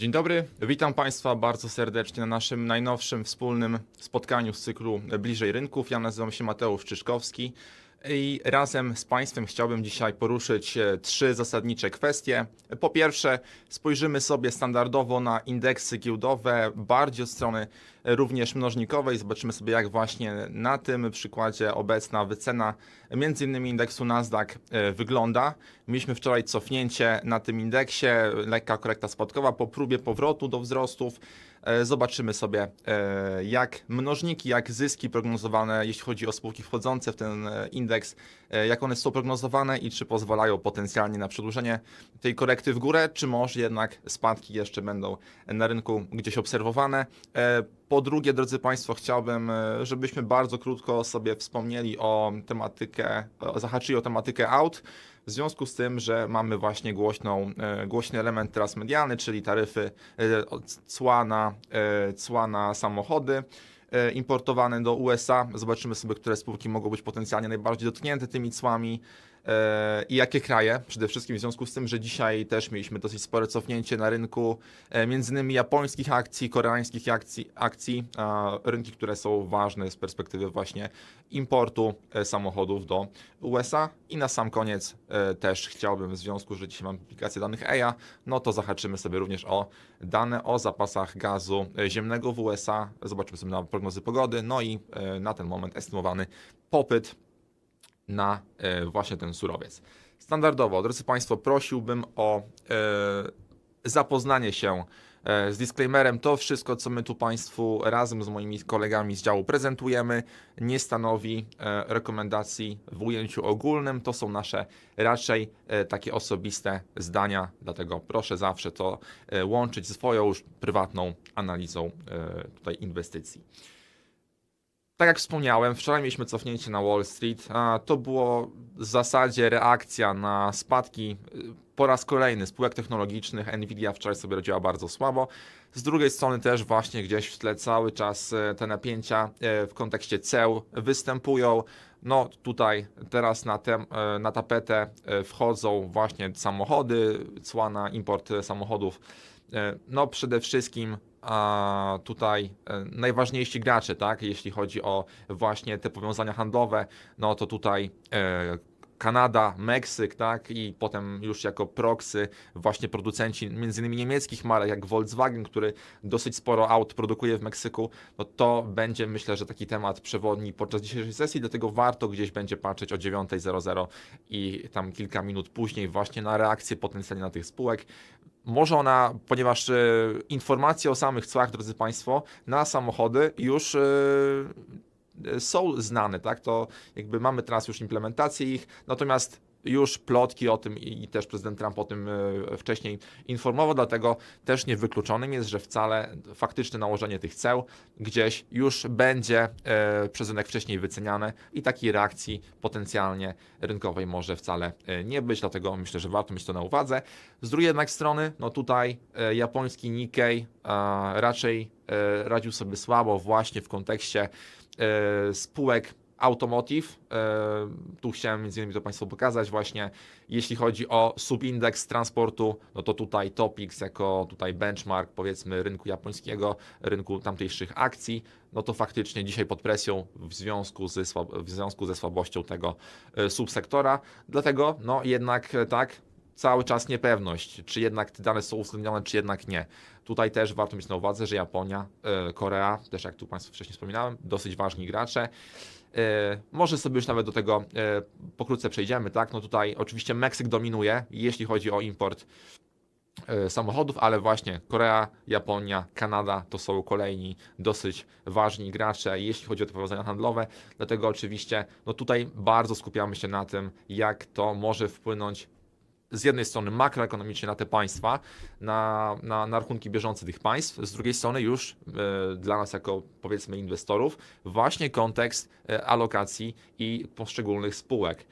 Dzień dobry, witam Państwa bardzo serdecznie na naszym najnowszym wspólnym spotkaniu z cyklu Bliżej Rynków. Ja nazywam się Mateusz Czyszkowski i razem z Państwem chciałbym dzisiaj poruszyć e, trzy zasadnicze kwestie. Po pierwsze, spojrzymy sobie standardowo na indeksy giełdowe, bardziej od strony e, również mnożnikowej. Zobaczymy sobie, jak właśnie na tym przykładzie obecna wycena między innymi indeksu Nasdaq e, wygląda. Mieliśmy wczoraj cofnięcie na tym indeksie, lekka korekta spadkowa po próbie powrotu do wzrostów. E, Zobaczymy sobie, e, jak mnożniki, jak zyski prognozowane, jeśli chodzi o spółki wchodzące w ten e, indeks, jak one są prognozowane i czy pozwalają potencjalnie na przedłużenie tej korekty w górę, czy może jednak spadki jeszcze będą na rynku gdzieś obserwowane. Po drugie, drodzy Państwo, chciałbym, żebyśmy bardzo krótko sobie wspomnieli o tematykę, zahaczyli o tematykę aut. W związku z tym, że mamy właśnie głośną, e, głośny element teraz medialny, czyli taryfy e, cła na, e, cła na samochody importowane do USA. Zobaczymy sobie, które spółki mogą być potencjalnie najbardziej dotknięte tymi cłami i jakie kraje. Przede wszystkim w związku z tym, że dzisiaj też mieliśmy dosyć spore cofnięcie na rynku e, między innymi japońskich akcji, koreańskich akcji, akcji rynki, które są ważne z perspektywy właśnie importu e, samochodów do USA. I na sam koniec e, też chciałbym, w związku, że dzisiaj mam publikację danych EIA, no to zahaczymy sobie również o dane o zapasach gazu e, ziemnego w USA. Zobaczymy sobie na prognozy pogody, no i e, na ten moment estymowany popyt na e, właśnie ten surowiec. Standardowo, drodzy Państwo, prosiłbym o e, zapoznanie się e, z disclaimerem. To wszystko, co my tu Państwu razem z moimi kolegami z działu prezentujemy, nie stanowi rekomendacji w ujęciu ogólnym. To są nasze raczej takie osobiste zdania, dlatego proszę zawsze to łączyć ze swoją już prywatną analizą tutaj inwestycji. Tak jak wspomniałem, wczoraj mieliśmy cofnięcie na Wall Street. To było w zasadzie reakcja na spadki y, po raz kolejny spółek technologicznych. Nvidia wczoraj sobie radziła bardzo słabo. Z drugiej strony też właśnie gdzieś w tle cały czas e, te napięcia e, w kontekście ceł występują. No tutaj teraz na, tem, e, na tapetę wchodzą właśnie samochody, cła na import samochodów. E, No przede wszystkim a tutaj e, najważniejsi gracze, tak, jeśli chodzi o właśnie te powiązania handlowe, no to tutaj e, Kanada, Meksyk, tak, i potem już jako proxy właśnie producenci między innymi niemieckich marek, jak Volkswagen, który dosyć sporo aut produkuje w Meksyku, no to będzie myślę, że taki temat przewodni podczas dzisiejszej sesji, dlatego warto gdzieś będzie patrzeć o 9.00 i tam kilka minut później właśnie na reakcję potencjalnie na tych spółek. Może ona, ponieważ e, informacje o samych cłach, drodzy Państwo, na samochody już e, są znane, tak? To jakby mamy teraz już implementację ich, natomiast już plotki o tym i też prezydent Trump o tym e, wcześniej informował, dlatego też niewykluczonym jest, że wcale faktyczne nałożenie tych ceł gdzieś już będzie e, przez rynek wcześniej wyceniane i takiej reakcji potencjalnie rynkowej może wcale e, nie być, dlatego myślę, że warto mieć to na uwadze. Z drugiej jednak strony, no tutaj japoński Nikkei raczej radził sobie słabo właśnie w kontekście spółek automotive. E, Tu chciałem między innymi to Państwu pokazać właśnie, jeśli chodzi o subindeks transportu, no to tutaj Topix jako tutaj benchmark powiedzmy rynku japońskiego, rynku tamtejszych akcji, no to faktycznie dzisiaj pod presją w związku, słab- w związku ze słabością tego e, subsektora, dlatego no jednak e, tak, cały czas niepewność, czy jednak te dane są uwzględnione, czy jednak nie. Tutaj też warto mieć na uwadze, że Japonia, e, Korea, też jak tu Państwu wcześniej wspominałem, dosyć ważni gracze. E, Może sobie już nawet do tego e, pokrótce przejdziemy, tak? No tutaj oczywiście Meksyk dominuje, jeśli chodzi o import samochodów, ale właśnie Korea, Japonia, Kanada to są kolejni dosyć ważni gracze, jeśli chodzi o te powiązania handlowe. Dlatego oczywiście no tutaj bardzo skupiamy się na tym, jak to może wpłynąć z jednej strony makroekonomicznie na te państwa, na, na, na rachunki bieżące tych państw, z drugiej strony już e, dla nas jako powiedzmy inwestorów właśnie kontekst e, alokacji i poszczególnych spółek.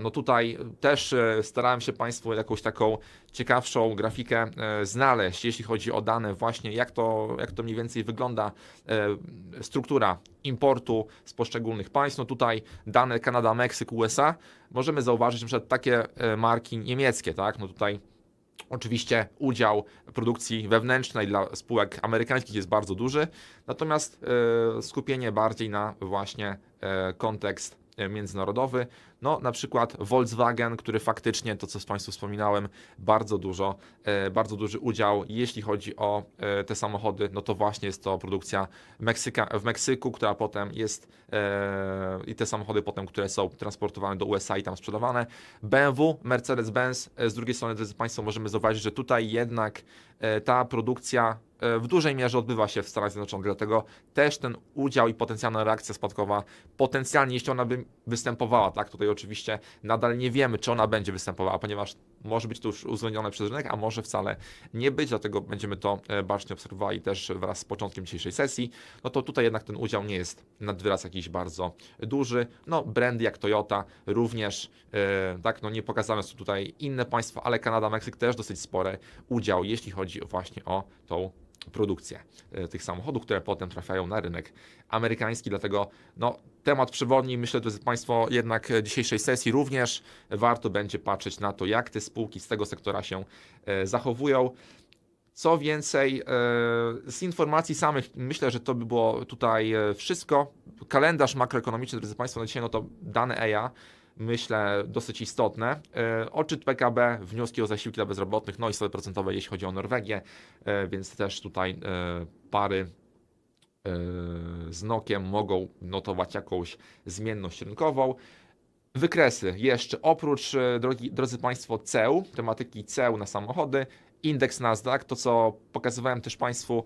No tutaj też e, starałem się Państwu jakąś taką ciekawszą grafikę e, znaleźć, jeśli chodzi o dane właśnie, jak to, jak to mniej więcej wygląda e, struktura importu z poszczególnych państw. No tutaj dane Kanada, Meksyk, USA. Możemy zauważyć przykład takie marki niemieckie, tak? No tutaj Oczywiście udział produkcji wewnętrznej dla spółek amerykańskich jest bardzo duży, natomiast skupienie bardziej na właśnie kontekst międzynarodowy. No, na przykład Volkswagen, który faktycznie, to co z Państwu wspominałem, bardzo dużo, e, bardzo duży udział, jeśli chodzi o e, te samochody, no to właśnie jest to produkcja Meksyka, w Meksyku, która potem jest e, i te samochody potem, które są transportowane do USA i tam sprzedawane. BMW, Mercedes-Benz, e, z drugiej strony, drodzy Państwo, możemy zauważyć, że tutaj jednak e, ta produkcja e, w dużej mierze odbywa się w Stanach Zjednoczonych, dlatego też ten udział i potencjalna reakcja spadkowa, potencjalnie jeśli ona by występowała, tak, tutaj oczywiście nadal nie wiemy, czy ona będzie występowała, ponieważ może być to już uwzględnione przez rynek, a może wcale nie być, dlatego będziemy to e, bacznie obserwowali też wraz z początkiem dzisiejszej sesji, no to tutaj jednak ten udział nie jest nad wyraz jakiś bardzo duży, no brandy jak Toyota również, e, tak, no nie pokazane są tutaj inne państwa, ale Kanada, Meksyk też dosyć spory udział, jeśli chodzi właśnie o tą produkcję e, tych samochodów, które potem trafiają na rynek amerykański. Dlatego no, temat przewodni, myślę, drodzy Państwo, jednak dzisiejszej sesji również warto będzie patrzeć na to, jak te spółki z tego sektora się e, zachowują. Co więcej, e, z informacji samych myślę, że to by było tutaj wszystko. Kalendarz makroekonomiczny, drodzy Państwo, na dzisiaj no to dane EIA, myślę, dosyć istotne. E, Odczyt PKB, wnioski o zasiłki dla bezrobotnych, no i stopy procentowe, jeśli chodzi o Norwegię, e, więc też tutaj e, pary z Nokiem mogą notować jakąś zmienność rynkową. Wykresy jeszcze oprócz, drogi, drodzy Państwo, ceł, tematyki ceł na samochody, indeks Nasdaq, to co pokazywałem też Państwu,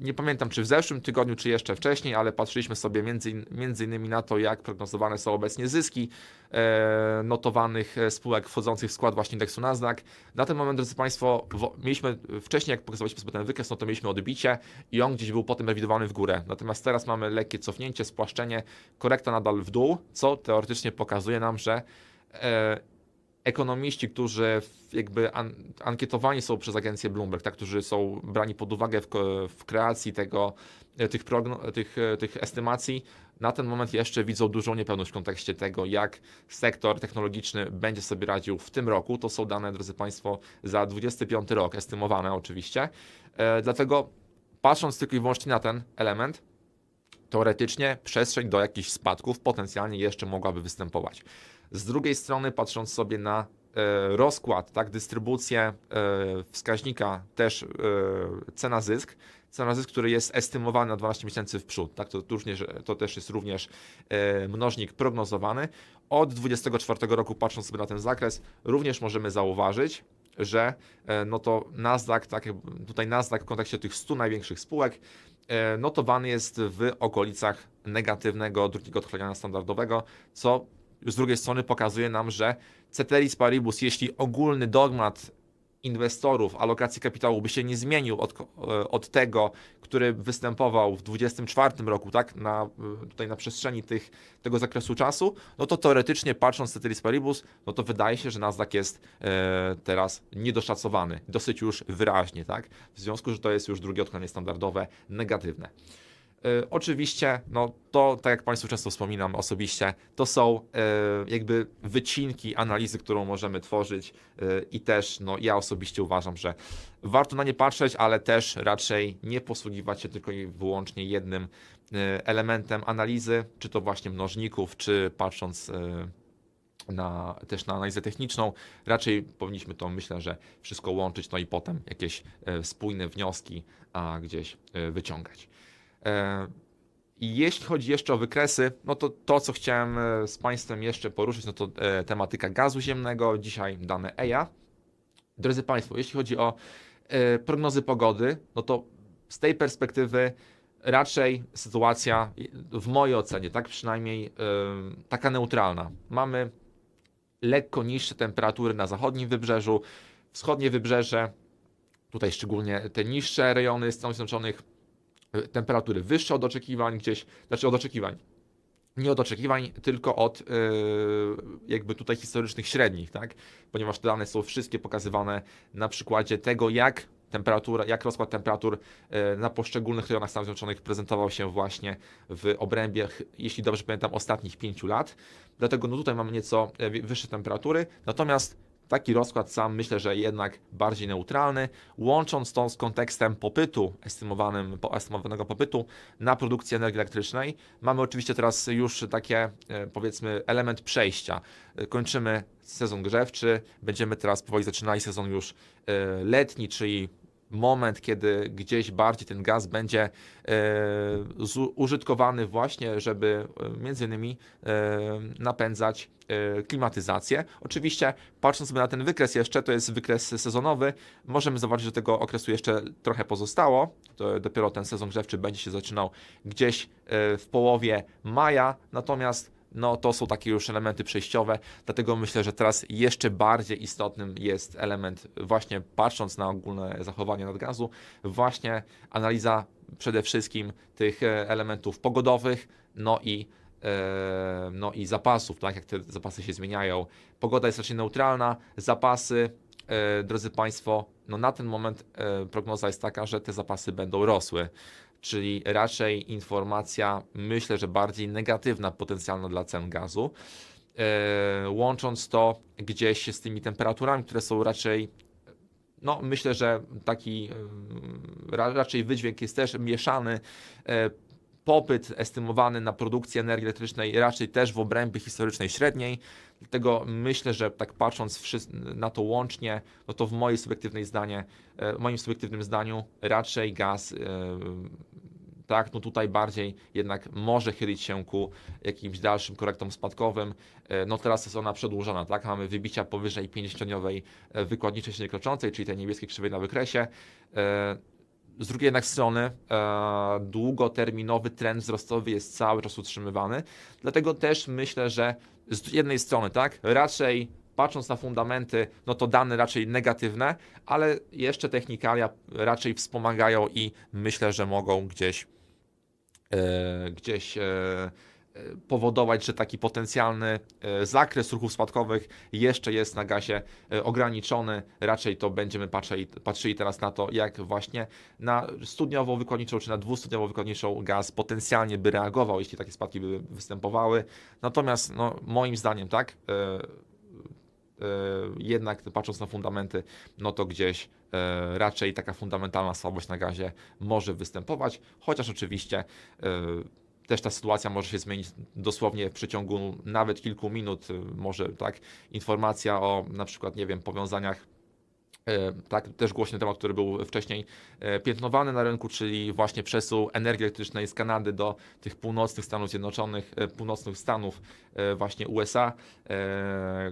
nie pamiętam czy w zeszłym tygodniu, czy jeszcze wcześniej, ale patrzyliśmy sobie między, między innymi na to, jak prognozowane są obecnie zyski e, notowanych e, spółek wchodzących w skład właśnie indeksu Nasdaq. Na ten moment, drodzy Państwo, wo- mieliśmy wcześniej, jak pokazywaliśmy sobie ten wykres, no to mieliśmy odbicie i on gdzieś był potem rewidowany w górę. Natomiast teraz mamy lekkie cofnięcie, spłaszczenie, korekta nadal w dół, co teoretycznie pokazuje nam, że e, ekonomiści, którzy jakby an, ankietowani są przez agencję Bloomberg, tak, którzy są brani pod uwagę w, w kreacji tego, e, tych, progno, tych, e, tych estymacji, na ten moment jeszcze widzą dużą niepewność w kontekście tego, jak sektor technologiczny będzie sobie radził w tym roku. To są dane, drodzy Państwo, za 25 rok, estymowane oczywiście. E, dlatego patrząc tylko i wyłącznie na ten element, teoretycznie przestrzeń do jakichś spadków potencjalnie jeszcze mogłaby występować. Z drugiej strony, patrząc sobie na e, rozkład, tak, dystrybucję e, wskaźnika też e, cena zysk, cena zysk, który jest estymowany na 12 miesięcy w przód, tak, to, również, to też jest również mnożnik prognozowany. Od 24 roku, patrząc sobie na ten zakres, również możemy zauważyć, że no to Nasdaq, tak tutaj Nasdaq w kontekście tych 100 największych spółek, notowany jest w okolicach negatywnego drugiego odchylenia standardowego, co z drugiej strony pokazuje nam, że ceteris paribus, jeśli ogólny dogmat inwestorów alokacji kapitału by się nie zmienił od, e, od tego, który występował w 2024 roku, tak, na, e, tutaj na przestrzeni tych, tego zakresu czasu, no to teoretycznie patrząc ceteris paribus, no to wydaje się, że Nasdaq jest e, teraz niedoszacowany, dosyć już wyraźnie, tak, w związku, że to jest już drugie odchylenie standardowe negatywne. E, Oczywiście, no to tak jak Państwu często wspominam osobiście, to są e, jakby wycinki analizy, którą możemy tworzyć e, i też no, ja osobiście uważam, że warto na nie patrzeć, ale też raczej nie posługiwać się tylko i wyłącznie jednym elementem analizy, czy to właśnie mnożników, czy patrząc na, też na analizę techniczną. Raczej powinniśmy to, myślę, że wszystko łączyć, no i potem jakieś spójne wnioski a, gdzieś wyciągać. E, I jeśli chodzi jeszcze o wykresy, no to to, co chciałem e, z Państwem jeszcze poruszyć, no to e, tematyka gazu ziemnego, dzisiaj dane EIA. Drodzy Państwo, jeśli chodzi o prognozy pogody, no to z tej perspektywy raczej sytuacja, w mojej ocenie, tak przynajmniej taka neutralna. Mamy lekko niższe temperatury na zachodnim wybrzeżu, wschodnie wybrzeże, tutaj szczególnie te niższe rejony Stanów Zjednoczonych, temperatury wyższe od oczekiwań gdzieś, znaczy od oczekiwań, nie od oczekiwań, tylko od yy, jakby tutaj historycznych średnich, tak? Ponieważ te dane są wszystkie pokazywane na przykładzie tego, jak temperatura, jak rozkład temperatur yy, na poszczególnych rejonach Stanów Zjednoczonych prezentował się właśnie w obrębie, jeśli dobrze pamiętam, ostatnich pięciu lat. Dlatego no tutaj mamy nieco e, wyższe temperatury, natomiast taki rozkład sam myślę, że jednak bardziej neutralny, łącząc to z kontekstem popytu, estymowanym, estymowanego popytu na produkcję energii elektrycznej. Mamy oczywiście teraz już takie, e, powiedzmy, element przejścia. E, Kończymy sezon grzewczy, będziemy teraz powoli zaczynali sezon już e, letni, czyli moment, kiedy gdzieś bardziej ten gaz będzie e, użytkowany właśnie, żeby e, między innymi e, napędzać klimatyzację. Oczywiście, patrząc sobie na ten wykres jeszcze, to jest wykres sezonowy, możemy zobaczyć, że tego okresu jeszcze trochę pozostało. To dopiero ten sezon grzewczy będzie się zaczynał gdzieś w połowie maja, natomiast no to są takie już elementy przejściowe, dlatego myślę, że teraz jeszcze bardziej istotnym jest element właśnie patrząc na ogólne zachowanie nadgazu, właśnie analiza przede wszystkim tych e, elementów pogodowych, no i e, no i zapasów, tak jak te zapasy się zmieniają. Pogoda jest raczej neutralna, zapasy, e, drodzy Państwo, no na ten moment prognoza jest taka, że te zapasy będą rosły czyli raczej informacja, myślę, że bardziej negatywna potencjalna dla cen gazu. E, łącząc to gdzieś z tymi temperaturami, które są raczej, no myślę, że taki e, ra, raczej wydźwięk jest też mieszany. Popyt estymowany na produkcję energii elektrycznej raczej też w obrębie historycznej średniej. Dlatego myślę, że tak patrząc na to łącznie, no to w mojej subiektywnej zdanie, e, moim subiektywnym zdaniu raczej gaz e, tak, no tutaj bardziej jednak może chylić się ku jakimś dalszym korektom spadkowym. E, No teraz jest ona przedłużona, tak? Mamy wybicia powyżej 50-dniowej e, wykładniczej kroczącej, czyli tej niebieskiej krzywej na wykresie. Z drugiej jednak strony e, długoterminowy trend wzrostowy jest cały czas utrzymywany, dlatego też myślę, że z jednej strony, tak, raczej patrząc na fundamenty, no to dane raczej negatywne, ale jeszcze technikalia raczej wspomagają i myślę, że mogą gdzieś, e, gdzieś e, powodować, że taki potencjalny e, zakres ruchów spadkowych jeszcze jest na gazie e, ograniczony. Raczej to będziemy patrzyli, patrzyli teraz na to, jak właśnie na studniową wykładniczą czy na dwustudniową wykładniczą gaz potencjalnie by reagował, jeśli takie spadki by występowały. Natomiast no, moim zdaniem, tak, e, jednak patrząc na fundamenty, no to gdzieś raczej taka fundamentalna słabość na gazie może występować, chociaż oczywiście też ta sytuacja może się zmienić dosłownie w przeciągu nawet kilku minut. e, Może tak, informacja o na przykład, nie wiem, powiązaniach. E, Tak, też głośny temat, który był wcześniej e, piętnowany na rynku, czyli właśnie przesył energii elektrycznej z Kanady do tych północnych Stanów Zjednoczonych, e, północnych Stanów właśnie USA,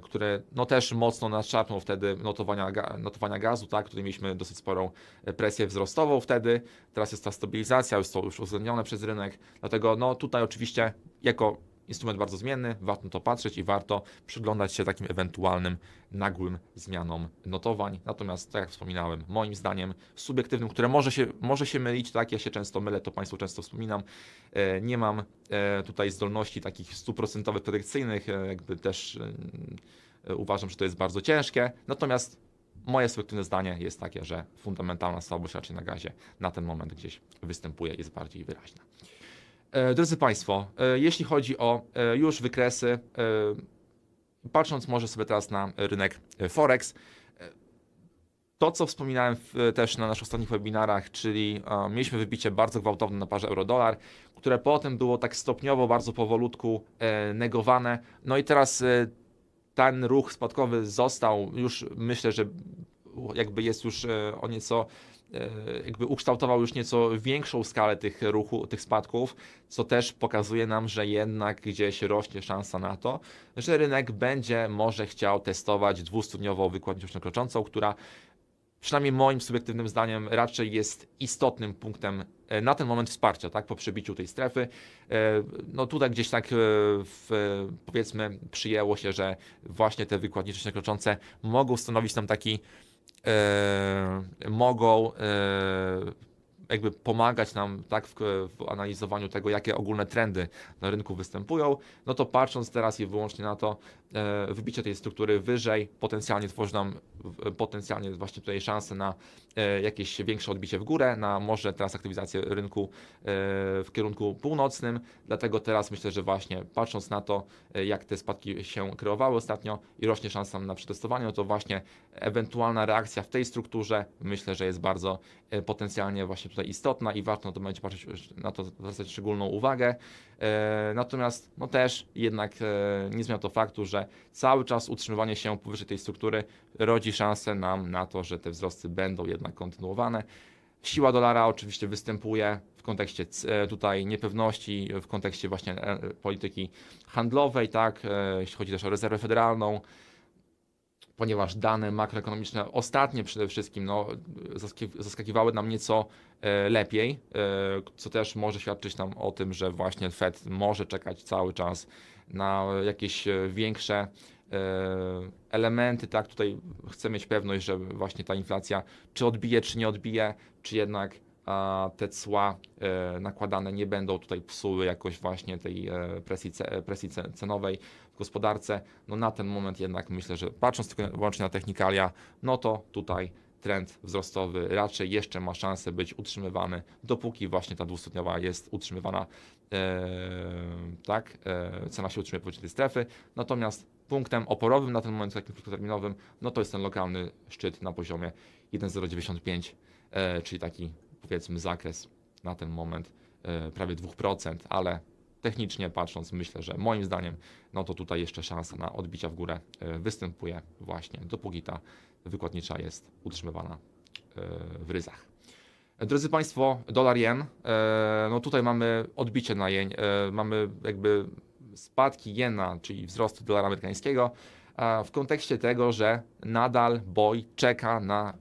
które no też mocno nadszarpnął wtedy notowania, notowania gazu, tak, który mieliśmy dosyć sporą presję wzrostową wtedy. Teraz jest ta stabilizacja, jest to już uwzględnione przez rynek, dlatego no tutaj oczywiście jako instrument bardzo zmienny, warto to patrzeć i warto przyglądać się takim ewentualnym nagłym zmianom notowań. Natomiast, tak jak wspominałem, moim zdaniem subiektywnym, które może się, może się mylić, tak, ja się często mylę, to Państwu często wspominam, e, nie mam e, tutaj zdolności takich stuprocentowych predykcyjnych, e, jakby też uważam, że to jest bardzo ciężkie, natomiast moje subiektywne zdanie jest takie, że fundamentalna słabość raczej na gazie na ten moment gdzieś występuje, jest bardziej wyraźna. E, Drodzy Państwo, e, jeśli chodzi o e, już wykresy, patrząc może sobie teraz na rynek Forex, to co wspominałem też na naszych ostatnich webinarach, czyli mieliśmy wybicie bardzo gwałtowne na parze euro-dolar, które potem było tak stopniowo, bardzo powolutku negowane. No i teraz ten ruch spadkowy został już, myślę, że jakby jest już o nieco jakby ukształtował już nieco większą skalę tych ruchu, tych spadków, co też pokazuje nam, że jednak gdzieś rośnie szansa na to, że rynek będzie może chciał testować dwustudniową wykładniczą średniokroczącą, która przynajmniej moim subiektywnym zdaniem raczej jest istotnym punktem e, na ten moment wsparcia, tak, po przebiciu tej strefy. E, No tutaj gdzieś tak e, w, powiedzmy przyjęło się, że właśnie te wykładnicze średniokroczące mogą stanowić nam taki e, mogą e, jakby pomagać nam tak w, w analizowaniu tego, jakie ogólne trendy na rynku występują, no to patrząc teraz i wyłącznie na to, e, wybicie tej struktury wyżej potencjalnie tworzy nam potencjalnie właśnie tutaj szansę na e, jakieś większe odbicie w górę, na może teraz aktywizację rynku e, w kierunku północnym, dlatego teraz myślę, że właśnie patrząc na to, e, jak te spadki się kreowały ostatnio i rośnie szansa na przetestowanie, no to właśnie ewentualna reakcja w tej strukturze myślę, że jest bardzo e, potencjalnie właśnie tutaj istotna i warto na to będzie patrzeć, na to zwracać szczególną uwagę. E, Natomiast no też jednak e, nie zmienia to faktu, że cały czas utrzymywanie się powyżej tej struktury rodzi szansę nam na to, że te wzrosty będą jednak kontynuowane. Siła dolara oczywiście występuje w kontekście e, tutaj niepewności, w kontekście właśnie polityki handlowej, tak, jeśli chodzi też o rezerwę federalną, ponieważ dane makroekonomiczne ostatnie przede wszystkim no, zaskakiwały nam nieco e, lepiej, e, co też może świadczyć nam o tym, że właśnie Fed może czekać cały czas na jakieś e, większe elementy, tak, tutaj chcę mieć pewność, że właśnie ta inflacja czy odbije, czy nie odbije, czy jednak a, te cła e, nakładane nie będą tutaj psuły jakoś właśnie tej e, presji, presji ce- cenowej w gospodarce. No na ten moment jednak myślę, że patrząc tylko wyłącznie na technikalia, no to tutaj trend wzrostowy raczej jeszcze ma szansę być utrzymywany, dopóki właśnie ta dwustopniowa jest utrzymywana, e, tak, cena się utrzymuje powyżej tej strefy. Natomiast punktem oporowym na ten moment takim krótkoterminowym, no to jest ten lokalny szczyt na poziomie 1,095, e, czyli taki powiedzmy zakres na ten moment e, prawie 2%, ale technicznie patrząc myślę, że moim zdaniem no to tutaj jeszcze szansa na odbicia w górę e, występuje właśnie dopóki ta wykładnicza jest utrzymywana e, w ryzach. Drodzy Państwo, dolar jen, no tutaj mamy odbicie na jeń, e, mamy jakby spadki jena, czyli wzrost dolara amerykańskiego, w kontekście tego, że nadal BOJ czeka na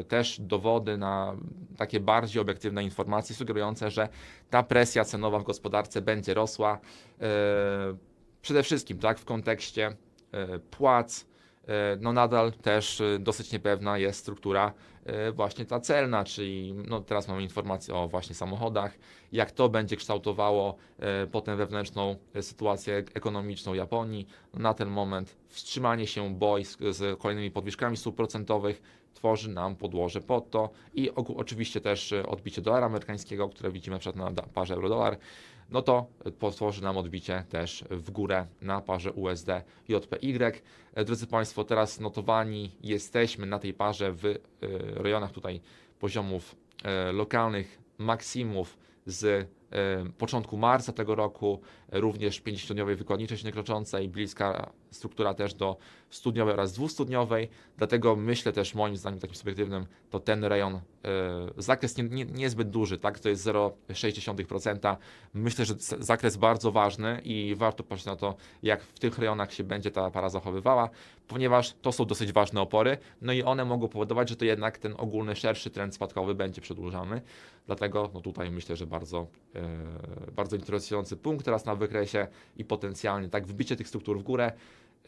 e, też dowody, na takie bardziej obiektywne informacje sugerujące, że ta presja cenowa w gospodarce będzie rosła. E, przede wszystkim tak w kontekście e, płac, no nadal też e, dosyć niepewna jest struktura e, właśnie ta celna, czyli no teraz mamy informacje o właśnie samochodach, jak to będzie kształtowało e, potem wewnętrzną e, sytuację ekonomiczną Japonii. Na ten moment wstrzymanie się boi z, z kolejnymi podwyżkami stóp procentowych tworzy nam podłoże pod to i oczywiście też e, odbicie dolara amerykańskiego, które widzimy na przykład na parze euro-dolar, no to potworzy nam odbicie też w górę na parze USD JPY. Drodzy Państwo, teraz notowani jesteśmy na tej parze w e, rejonach tutaj poziomów e, lokalnych maksimów z e, początku marca tego roku, również 50-dniowej wykładniczej średniokroczącej, bliska struktura też do studniowej oraz dwustudniowej, dlatego myślę też moim zdaniem takim subiektywnym, to ten rejon, e, zakres nie, nie, niezbyt duży, tak, to jest 0,6%, myślę, że zakres bardzo ważny i warto patrzeć na to, jak w tych rejonach się będzie ta para zachowywała, ponieważ to są dosyć ważne opory, no i one mogą powodować, że to jednak ten ogólny, szerszy trend spadkowy będzie przedłużany, dlatego no tutaj myślę, że bardzo, e, bardzo interesujący punkt teraz na wykresie i potencjalnie tak? Wbicie tych struktur w górę,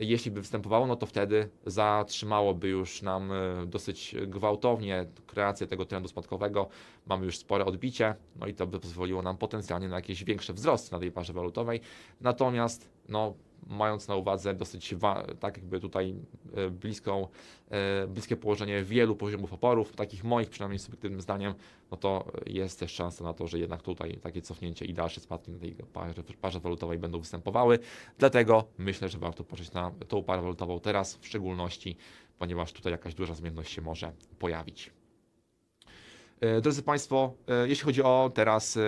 jeśli by występowało, no to wtedy zatrzymałoby już nam e, dosyć gwałtownie kreację tego trendu spadkowego. Mamy już spore odbicie, no i to by pozwoliło nam potencjalnie na jakieś większe wzrosty na tej parze walutowej. Natomiast, no, mając na uwadze dosyć tak jakby tutaj e, bliską, e, bliskie położenie wielu poziomów oporów, takich moich przynajmniej subiektywnym zdaniem, no to jest też szansa na to, że jednak tutaj takie cofnięcie i dalsze spadki na tej parze, parze walutowej będą występowały. Dlatego myślę, że warto patrzeć na tą parę walutową teraz w szczególności, ponieważ tutaj jakaś duża zmienność się może pojawić. E, Drodzy Państwo, e, jeśli chodzi o teraz e,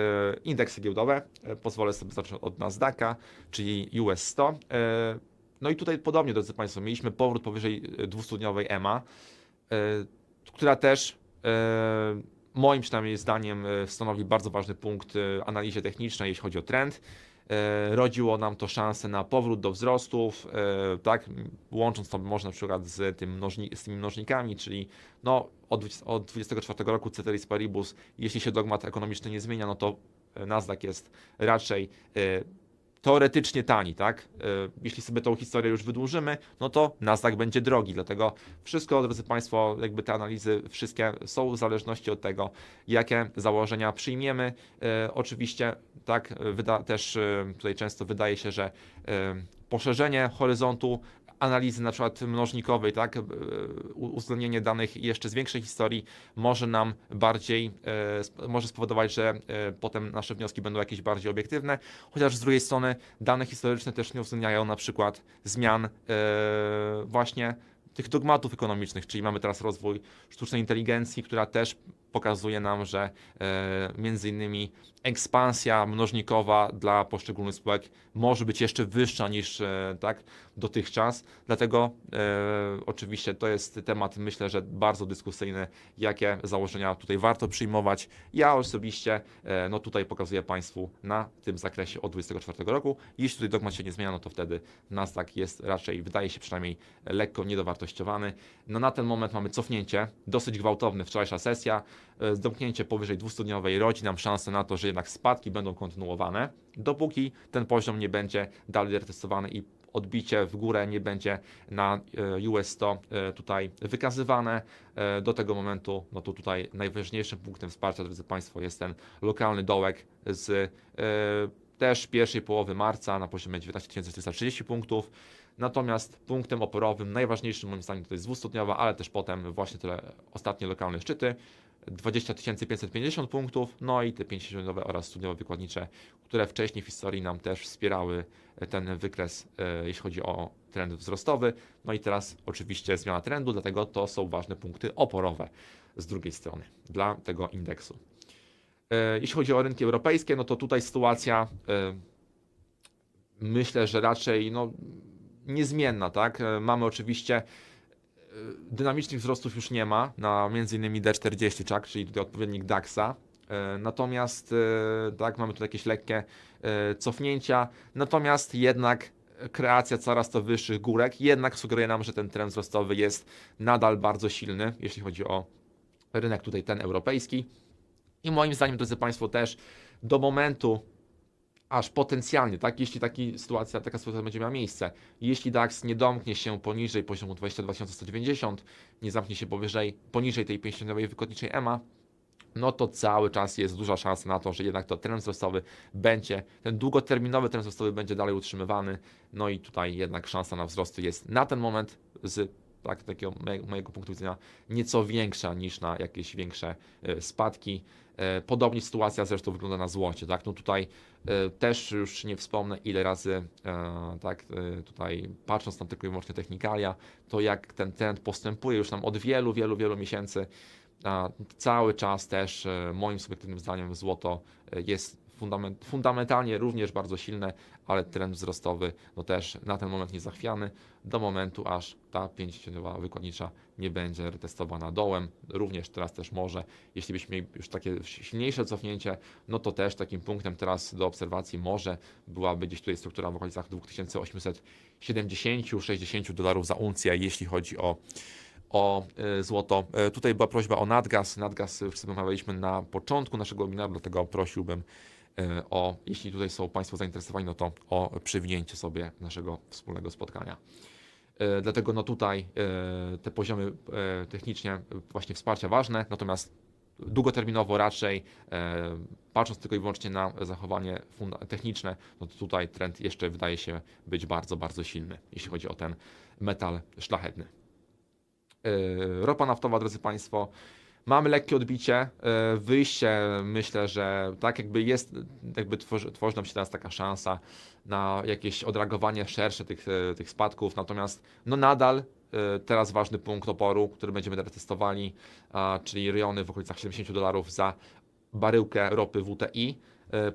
indeksy giełdowe, pozwolę sobie zacząć od Nasdaqa, czyli US 100. E, No i tutaj podobnie, drodzy Państwo, mieliśmy powrót powyżej e, dwustudniowej EMA, która też moim przynajmniej zdaniem e, stanowi bardzo ważny punkt e, analizie technicznej, jeśli chodzi o trend. E, Rodziło nam to szansę na powrót do wzrostów, tak, łącząc to może na przykład z, tym mnożni, z tymi mnożnikami, czyli no, od, 20 od 24 roku Ceteris Paribus, jeśli się dogmat ekonomiczny nie zmienia, no to Nasdaq jest raczej teoretycznie tani, tak? E, Jeśli sobie tą historię już wydłużymy, no to Nasdaq będzie drogi, dlatego wszystko, drodzy Państwo, jakby te analizy wszystkie są w zależności od tego, jakie założenia przyjmiemy. E, Oczywiście, tak, wyda, też e, tutaj często wydaje się, że poszerzenie horyzontu analizy na przykład mnożnikowej, tak, e, uwzględnienie danych jeszcze z większej historii może nam bardziej, e, może spowodować, że e, potem nasze wnioski będą jakieś bardziej obiektywne, chociaż z drugiej strony dane historyczne też nie uwzględniają na przykład zmian właśnie tych dogmatów ekonomicznych, czyli mamy teraz rozwój sztucznej inteligencji, która też pokazuje nam, że między innymi ekspansja mnożnikowa dla poszczególnych spółek może być jeszcze wyższa niż e, tak dotychczas. Dlatego e, oczywiście to jest temat, myślę, że bardzo dyskusyjny, jakie założenia tutaj warto przyjmować. Ja osobiście e, no tutaj pokazuję Państwu na tym zakresie od 2024 roku. Jeśli tutaj dogmat się nie zmienia, no to wtedy Nasdaq jest raczej, wydaje się przynajmniej lekko niedowartościowany. No na ten moment mamy cofnięcie, dosyć gwałtowne, wczorajsza sesja, e, powyżej 200-dniowej rodzi nam szansę na to, że jednak spadki będą kontynuowane, dopóki ten poziom nie będzie dalej retestowany i odbicie w górę nie będzie na e, US 100 e, tutaj wykazywane. E, Do tego momentu, no to tutaj najważniejszym punktem wsparcia, drodzy Państwo, jest ten lokalny dołek z też pierwszej połowy marca na poziomie 19 430 punktów. Natomiast punktem oporowym, najważniejszym moim zdaniem to jest 200-dniowa, ale też potem właśnie te ostatnie lokalne szczyty. 20 550 punktów, no i te 50-dniowe oraz studniowe wykładnicze, które wcześniej w historii nam też wspierały ten wykres, e, jeśli chodzi o trend wzrostowy. No i teraz oczywiście zmiana trendu, dlatego to są ważne punkty oporowe z drugiej strony dla tego indeksu. E, Jeśli chodzi o rynki europejskie, no to tutaj sytuacja e, myślę, że raczej no, niezmienna, tak? E, Mamy oczywiście e, dynamicznych wzrostów już nie ma na innymi D40, tak? czyli tutaj odpowiednik DAX-a. E, Natomiast e, tak, mamy tu jakieś lekkie e, cofnięcia, natomiast jednak kreacja coraz to wyższych górek jednak sugeruje nam, że ten trend wzrostowy jest nadal bardzo silny, jeśli chodzi o rynek tutaj ten europejski. I moim zdaniem, drodzy Państwo, też do momentu, aż potencjalnie, tak, jeśli taki sytuacja, taka sytuacja będzie miała miejsce, jeśli DAX nie domknie się poniżej poziomu 22 190, nie zamknie się powyżej, poniżej tej 50-dniowej wykładniczej EMA, no to cały czas jest duża szansa na to, że jednak to trend wzrostowy będzie, ten długoterminowy trend wzrostowy będzie dalej utrzymywany, no i tutaj jednak szansa na wzrosty jest na ten moment z tak, takiego mojego punktu widzenia nieco większa niż na jakieś większe e, spadki. E, Podobnie sytuacja zresztą wygląda na złocie, tak? No tutaj e, też już nie wspomnę ile razy, tak, tutaj patrząc na tylko i wyłącznie technikalia, to jak ten trend postępuje już nam od wielu, wielu, wielu miesięcy, cały czas też moim subiektywnym zdaniem złoto jest fundament, fundamentalnie również bardzo silne, ale trend wzrostowy no też na ten moment niezachwiany, do momentu aż ta 50 wykładnicza nie będzie retestowana dołem. Również teraz też może, jeśli byśmy mieli już takie silniejsze cofnięcie, no to też takim punktem teraz do obserwacji może byłaby gdzieś tutaj struktura w okolicach 2870-60 dolarów za uncję, jeśli chodzi o o e, złoto. E, Tutaj była prośba o nadgaz. Nadgaz sobie omawialiśmy na początku naszego webinaru, dlatego prosiłbym o, jeśli tutaj są Państwo zainteresowani, no to o przywinięcie sobie naszego wspólnego spotkania. E, Dlatego no tutaj e, te poziomy e, technicznie e, właśnie wsparcia ważne, natomiast długoterminowo raczej e, patrząc tylko i wyłącznie na zachowanie techniczne, no to tutaj trend jeszcze wydaje się być bardzo, bardzo silny, jeśli chodzi o ten metal szlachetny. Ropa naftowa, drodzy Państwo. Mamy lekkie odbicie, yy, wyjście, myślę, że tak jakby jest, jakby tworzy, tworzy nam się teraz taka szansa na jakieś odreagowanie szersze tych, yy, tych spadków, natomiast no nadal yy, teraz ważny punkt oporu, który będziemy teraz testowali, czyli rejony w okolicach 70 dolarów za baryłkę ropy WTI.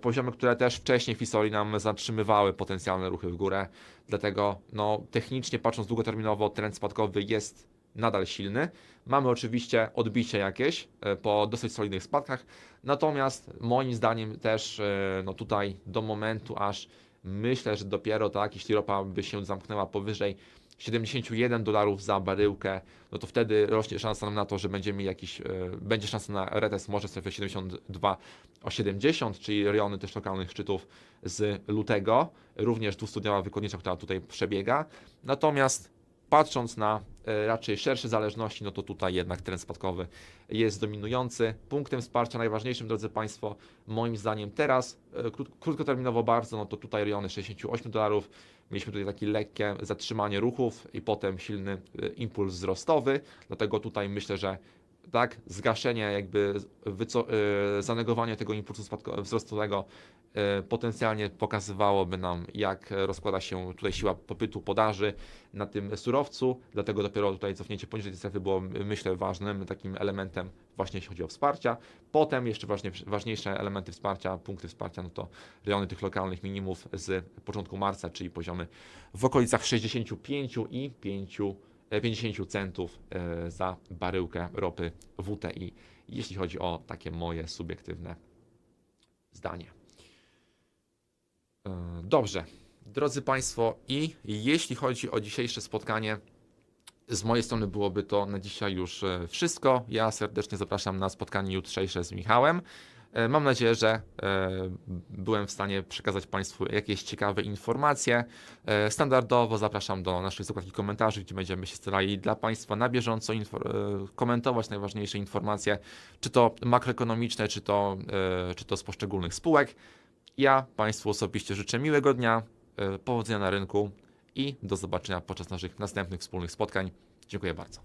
Poziomy, które też wcześniej w historii nam zatrzymywały potencjalne ruchy w górę, dlatego no, technicznie patrząc długoterminowo trend spadkowy jest nadal silny. Mamy oczywiście odbicie jakieś e, po dosyć solidnych spadkach, natomiast moim zdaniem też e, no tutaj do momentu aż myślę, że dopiero tak, jeśli ropa by się zamknęła powyżej 71 dolarów za baryłkę, no to wtedy rośnie szansa na to, że będziemy jakiś, e, będzie szansa na retest może strefy 72 o 70, czyli rejony też lokalnych szczytów z lutego, również dwustudniowa wykładnicza, która tutaj przebiega. Natomiast patrząc na e, raczej szersze zależności, no to tutaj jednak trend spadkowy jest dominujący. Punktem wsparcia najważniejszym, drodzy Państwo, moim zdaniem teraz, e, krót, krótkoterminowo bardzo, no to tutaj rejony 68 dolarów. Mieliśmy tutaj takie lekkie zatrzymanie ruchów i potem silny e, impuls wzrostowy, dlatego tutaj myślę, że tak, zgaszenie, jakby wyco- e, zanegowanie tego impulsu spadko- wzrostowego e, potencjalnie pokazywałoby nam, jak rozkłada się tutaj siła popytu, podaży na tym surowcu, dlatego dopiero tutaj cofnięcie poniżej tej strefy było, myślę, ważnym takim elementem właśnie jeśli chodzi o wsparcia. Potem jeszcze ważnie, ważniejsze elementy wsparcia, punkty wsparcia, no to rejony tych lokalnych minimów z początku marca, czyli poziomy w okolicach 65 i 5 e, 50 centów e, za baryłkę ropy WTI, jeśli chodzi o takie moje subiektywne zdanie. E, Dobrze, drodzy Państwo, i jeśli chodzi o dzisiejsze spotkanie, z mojej strony byłoby to na dzisiaj już e, wszystko. Ja serdecznie zapraszam na spotkanie jutrzejsze z Michałem. E, Mam nadzieję, że e, byłem w stanie przekazać Państwu jakieś ciekawe informacje. E, Standardowo zapraszam do naszej zakładki komentarzy, gdzie będziemy się starali dla Państwa na bieżąco komentować najważniejsze informacje, czy to makroekonomiczne, czy to, czy to z poszczególnych spółek. Ja Państwu osobiście życzę miłego dnia, powodzenia na rynku i do zobaczenia podczas naszych następnych wspólnych spotkań. Dziękuję bardzo.